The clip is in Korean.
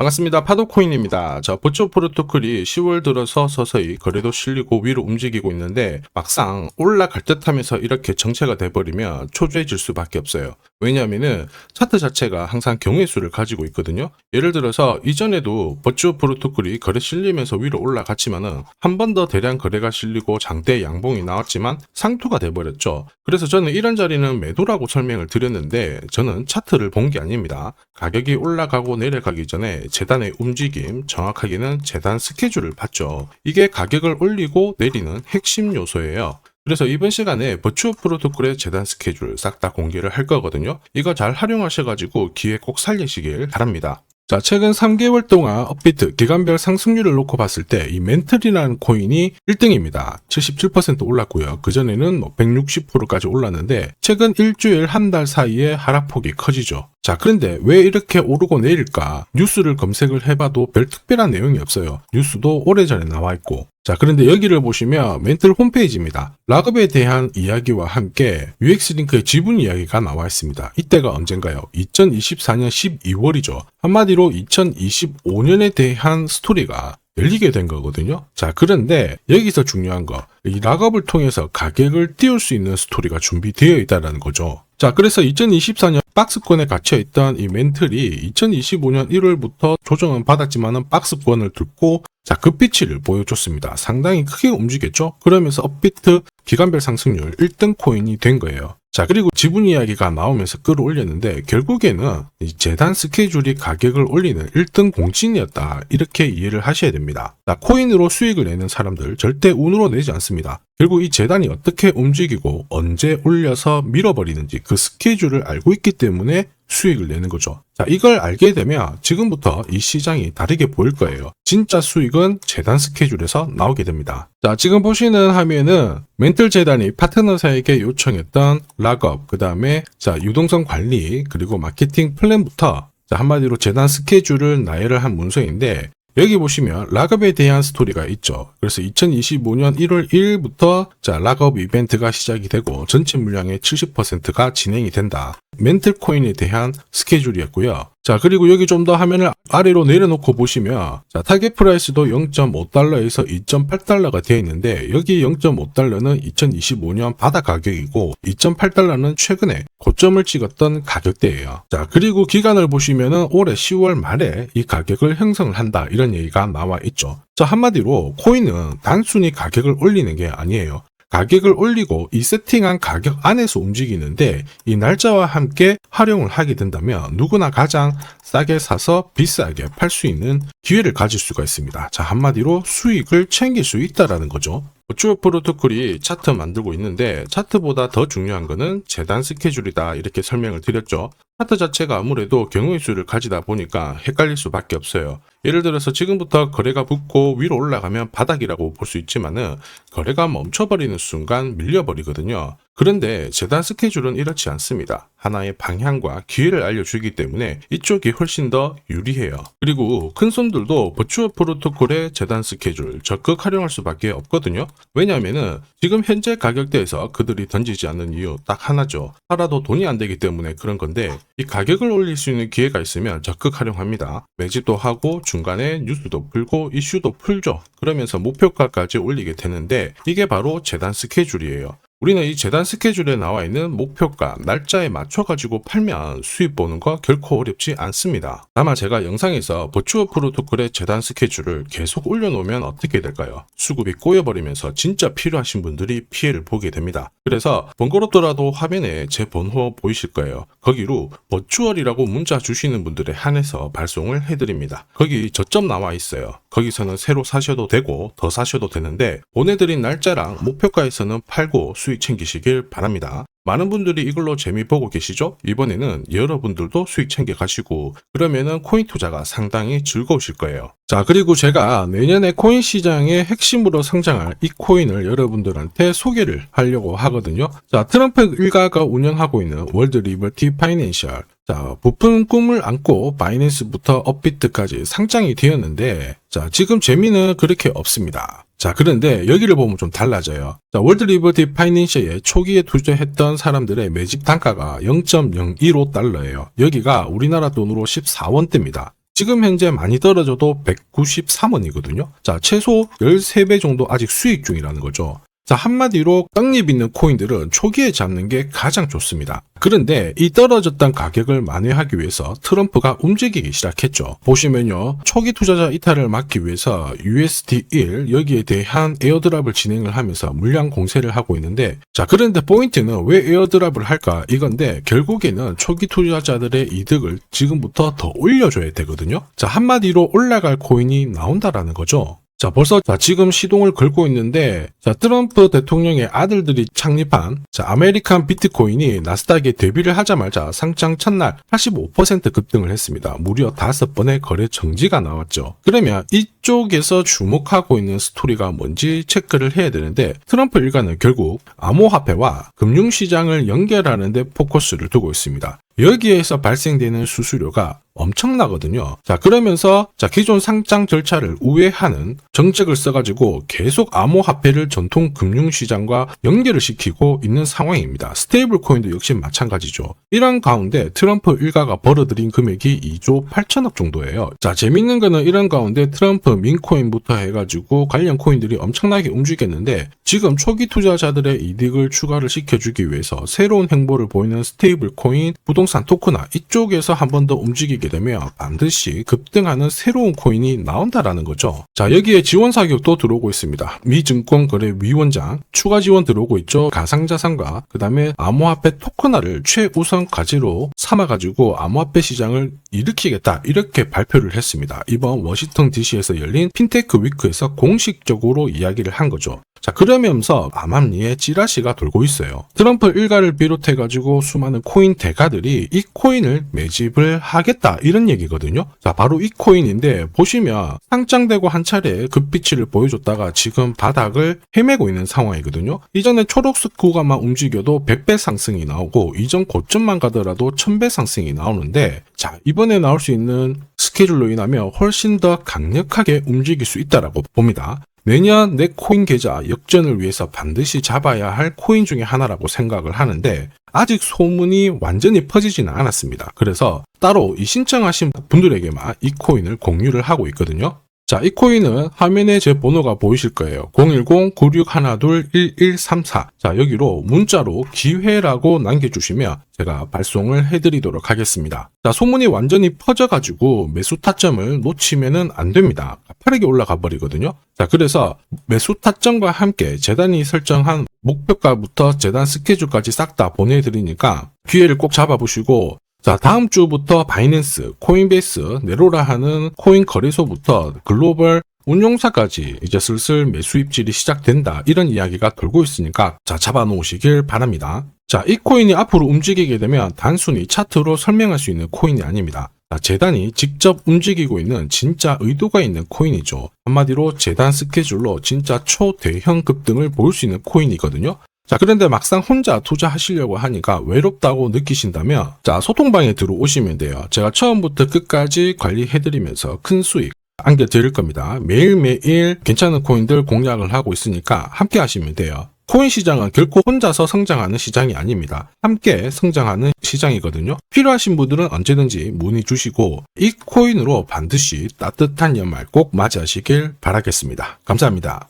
반갑습니다. 파도코인입니다. 자, 버추어 프로토콜이 10월 들어서 서서히 거래도 실리고 위로 움직이고 있는데 막상 올라갈 듯 하면서 이렇게 정체가 돼버리면 초조해질 수밖에 없어요. 왜냐하면은 차트 자체가 항상 경우의 수를 가지고 있거든요. 예를 들어서 이전에도 버추어 프로토콜이 거래 실리면서 위로 올라갔지만은 한 번 더 대량 거래가 실리고 장대 양봉이 나왔지만 상투가 돼버렸죠. 그래서 저는 이런 자리는 매도라고 설명을 드렸는데 저는 차트를 본 게 아닙니다. 가격이 올라가고 내려가기 전에 재단의 움직임, 정확하게는 재단 스케줄을 봤죠. 이게 가격을 올리고 내리는 핵심 요소예요. 그래서 이번 시간에 버추어 프로토콜의 재단 스케줄 싹 다 공개를 할 거거든요. 이거 잘 활용하셔가지고 기회 꼭 살리시길 바랍니다. 자, 최근 3개월 동안 업비트 기간별 상승률을 놓고 봤을 때 이 멘틀이라는 코인이 1등입니다. 77% 올랐고요. 그전에는 뭐 160%까지 올랐는데 최근 일주일 한 달 사이에 하락폭이 커지죠. 자, 그런데 왜 이렇게 오르고 내릴까? 뉴스를 검색을 해봐도 별 특별한 내용이 없어요. 뉴스도 오래전에 나와 있고. 자, 그런데 여기를 보시면 멘틀 홈페이지입니다. 락업에 대한 이야기와 함께 UX링크의 지분 이야기가 나와 있습니다. 이때가 언젠가요? 2024년 12월이죠. 한마디로 2025년에 대한 스토리가 열리게 된 거거든요. 자, 그런데 여기서 중요한 거, 이 락업을 통해서 가격을 띄울 수 있는 스토리가 준비되어 있다는 거죠. 자, 그래서 2024년 박스권에 갇혀있던 이 멘틀이 2025년 1월부터 조정은 받았지만은 박스권을 듣고 자, 급비치를 보여줬습니다. 상당히 크게 움직였죠? 그러면서 업비트 기간별 상승률 1등 코인이 된 거예요. 자, 그리고 지분 이야기가 나오면서 끌어올렸는데, 결국에는 이 재단 스케줄이 가격을 올리는 1등 공신이었다. 이렇게 이해를 하셔야 됩니다. 자, 코인으로 수익을 내는 사람들 절대 운으로 내지 않습니다. 결국 이 재단이 어떻게 움직이고 언제 올려서 밀어버리는지 그 스케줄을 알고 있기 때문에 수익을 내는 거죠. 자, 이걸 알게 되면 지금부터 이 시장이 다르게 보일 거예요. 진짜 수익은 재단 스케줄에서 나오게 됩니다. 자, 지금 보시는 화면은 멘틀 재단이 파트너사에게 요청했던 락업, 그 다음에 자, 유동성 관리, 그리고 마케팅 플랜부터 자, 한마디로 재단 스케줄을 나열을 한 문서인데 여기 보시면 락업에 대한 스토리가 있죠. 그래서 2025년 1월 1일부터 자 락업 이벤트가 시작이 되고 전체 물량의 70%가 진행이 된다. 멘틀 코인에 대한 스케줄이었고요. 자 그리고 여기 좀 더 화면을 아래로 내려놓고 보시면 자 타겟 프라이스도 0.5달러에서 2.8달러가 되어 있는데 여기 0.5달러는 2025년 바다 가격이고 2.8달러는 최근에 고점을 찍었던 가격대예요. 자 그리고 기간을 보시면은 올해 10월 말에 이 가격을 형성을 한다 이런 얘기가 나와 있죠. 자 한마디로 코인은 단순히 가격을 올리는 게 아니에요. 가격을 올리고 이 세팅한 가격 안에서 움직이는데 이 날짜와 함께 활용을 하게 된다면 누구나 가장 싸게 사서 비싸게 팔 수 있는 기회를 가질 수가 있습니다. 자, 한마디로 수익을 챙길 수 있다라는 거죠. 버추어 프로토콜이 차트 만들고 있는데 차트보다 더 중요한 거는 재단 스케줄이다 이렇게 설명을 드렸죠. 차트 자체가 아무래도 경우의 수를 가지다 보니까 헷갈릴 수밖에 없어요. 예를 들어서 지금부터 거래가 붙고 위로 올라가면 바닥이라고 볼 수 있지만은 거래가 멈춰버리는 순간 밀려버리거든요. 그런데 재단 스케줄은 이렇지 않습니다. 하나의 방향과 기회를 알려주기 때문에 이쪽이 훨씬 더 유리해요. 그리고 큰 손들도 버추어 프로토콜의 재단 스케줄 적극 활용할 수밖에 없거든요. 왜냐하면은 지금 현재 가격대에서 그들이 던지지 않는 이유 딱 하나죠. 팔아도 돈이 안 되기 때문에 그런 건데 이 가격을 올릴 수 있는 기회가 있으면 적극 활용합니다. 매집도 하고 중간에 뉴스도 풀고 이슈도 풀죠. 그러면서 목표가까지 올리게 되는데 이게 바로 재단 스케줄이에요. 우리는 이 재단 스케줄에 나와 있는 목표가, 날짜에 맞춰가지고 팔면 수입 보는 거 결코 어렵지 않습니다. 다만 제가 영상에서 버추어 프로토콜의 재단 스케줄을 계속 올려놓으면 어떻게 될까요? 수급이 꼬여버리면서 진짜 필요하신 분들이 피해를 보게 됩니다. 그래서 번거롭더라도 화면에 제 번호 보이실 거예요. 거기로 버추얼이라고 문자 주시는 분들에 한해서 발송을 해드립니다. 거기 저점 나와 있어요. 거기서는 새로 사셔도 되고 더 사셔도 되는데 보내드린 날짜랑 목표가에서는 팔고 수익 챙기시길 바랍니다. 많은 분들이 이걸로 재미 보고 계시죠? 이번에는 여러분들도 수익 챙겨 가시고 그러면은 코인 투자가 상당히 즐거우실 거예요. 자, 그리고 제가 내년에 코인 시장의 핵심으로 성장할 이 코인을 여러분들한테 소개를 하려고 하거든요. 자, 트럼프 일가가 운영하고 있는 월드 리버티 파이낸셜. 자, 부푼 꿈을 안고 바이낸스부터 업비트까지 상장이 되었는데, 자, 지금 재미는 그렇게 없습니다. 자, 그런데 여기를 보면 좀 달라져요. 자, 월드 리버티 파이낸셜에 초기에 투자했던 사람들의 매집 단가가 0.015달러예요. 여기가 우리나라 돈으로 14원대입니다. 지금 현재 많이 떨어져도 193원이거든요. 자, 최소 13배 정도 아직 수익 중이라는 거죠. 자, 한마디로 떡잎 있는 코인들은 초기에 잡는 게 가장 좋습니다. 그런데 이 떨어졌던 가격을 만회하기 위해서 트럼프가 움직이기 시작했죠. 보시면요. 초기 투자자 이탈을 막기 위해서 USD1 여기에 대한 에어드랍을 진행을 하면서 물량 공세를 하고 있는데 자, 그런데 포인트는 왜 에어드랍을 할까? 이건데 결국에는 초기 투자자들의 이득을 지금부터 더 올려줘야 되거든요. 자, 한마디로 올라갈 코인이 나온다라는 거죠. 자, 벌써 자, 지금 시동을 걸고 있는데 자, 트럼프 대통령의 아들들이 창립한 자, 아메리칸 비트코인이 나스닥에 데뷔를 하자마자 상장 첫날 85% 급등을 했습니다. 무려 5번의 거래 정지가 나왔죠. 그러면 이쪽에서 주목하고 있는 스토리가 뭔지 체크를 해야 되는데 트럼프 일가는 결국 암호화폐와 금융시장을 연결하는 데 포커스를 두고 있습니다. 여기에서 발생되는 수수료가 엄청나거든요. 자, 그러면서 자, 기존 상장 절차를 우회하는 정책을 써가지고 계속 암호화폐를 전통 금융시장과 연결을 시키고 있는 상황입니다. 스테이블 코인도 역시 마찬가지죠. 이런 가운데 트럼프 일가가 벌어들인 금액이 2조 8천억 정도예요. 자, 재밌는 거는 이런 가운데 트럼프 민코인부터 해가지고 관련 코인들이 엄청나게 움직였는데 지금 초기 투자자들의 이득을 추가를 시켜주기 위해서 새로운 행보를 보이는 스테이블 코인, 부동산 토크나 이쪽에서 한 번 더 움직이게 되면 반드시 급등하는 새로운 코인이 나온다라는 거죠. 자, 여기에 지원 사격도 들어오고 있습니다. 미 증권거래위원장 추가 지원 들어오고 있죠. 가상자산과 그 다음에 암호화폐 토큰화를 최우선 과제로 삼아가지고 암호화폐 시장을 일으키겠다 이렇게 발표를 했습니다. 이번 워싱턴 DC에서 열린 핀테크 위크에서 공식적으로 이야기를 한 거죠. 자, 그러면서 암암리에 찌라시가 돌고 있어요. 트럼프 일가를 비롯해가지고 수많은 코인 대가들이 이 코인을 매집을 하겠다, 이런 얘기거든요. 자, 바로 이 코인인데, 보시면 상장되고 한 차례 급비치를 보여줬다가 지금 바닥을 헤매고 있는 상황이거든요. 이전에 초록색 구간만 움직여도 100배 상승이 나오고, 이전 고점만 가더라도 1000배 상승이 나오는데, 자, 이번에 나올 수 있는 스케줄로 인하면 훨씬 더 강력하게 움직일 수 있다라고 봅니다. 내년 내 코인 계좌 역전을 위해서 반드시 잡아야 할 코인 중에 하나라고 생각을 하는데 아직 소문이 완전히 퍼지지는 않았습니다. 그래서 따로 이 신청하신 분들에게만 이 코인을 공유를 하고 있거든요. 자, 이 코인은 화면에 제 번호가 보이실 거예요. 010-9612-1134. 자, 여기로 문자로 기회라고 남겨주시면 제가 발송을 해드리도록 하겠습니다. 자, 소문이 완전히 퍼져가지고 매수 타점을 놓치면은 안 됩니다. 빠르게 올라가 버리거든요. 자, 그래서 매수 타점과 함께 재단이 설정한 목표가부터 재단 스케줄까지 싹 다 보내드리니까 기회를 꼭 잡아보시고 자, 다음 주부터 바이낸스, 코인베이스, 네로라 하는 코인 거래소부터 글로벌 운용사까지 이제 슬슬 매수 입질이 시작된다. 이런 이야기가 돌고 있으니까 자, 잡아놓으시길 바랍니다. 자, 이 코인이 앞으로 움직이게 되면 단순히 차트로 설명할 수 있는 코인이 아닙니다. 자, 재단이 직접 움직이고 있는 진짜 의도가 있는 코인이죠. 한마디로 재단 스케줄로 진짜 초대형 급등을 보일 수 있는 코인이거든요. 자, 그런데 막상 혼자 투자하시려고 하니까 외롭다고 느끼신다면, 자, 소통방에 들어오시면 돼요. 제가 처음부터 끝까지 관리해드리면서 큰 수익 안겨 드릴 겁니다. 매일매일 괜찮은 코인들 공략을 하고 있으니까 함께 하시면 돼요. 코인 시장은 결코 혼자서 성장하는 시장이 아닙니다. 함께 성장하는 시장이거든요. 필요하신 분들은 언제든지 문의 주시고 이 코인으로 반드시 따뜻한 연말 꼭 맞이하시길 바라겠습니다. 감사합니다.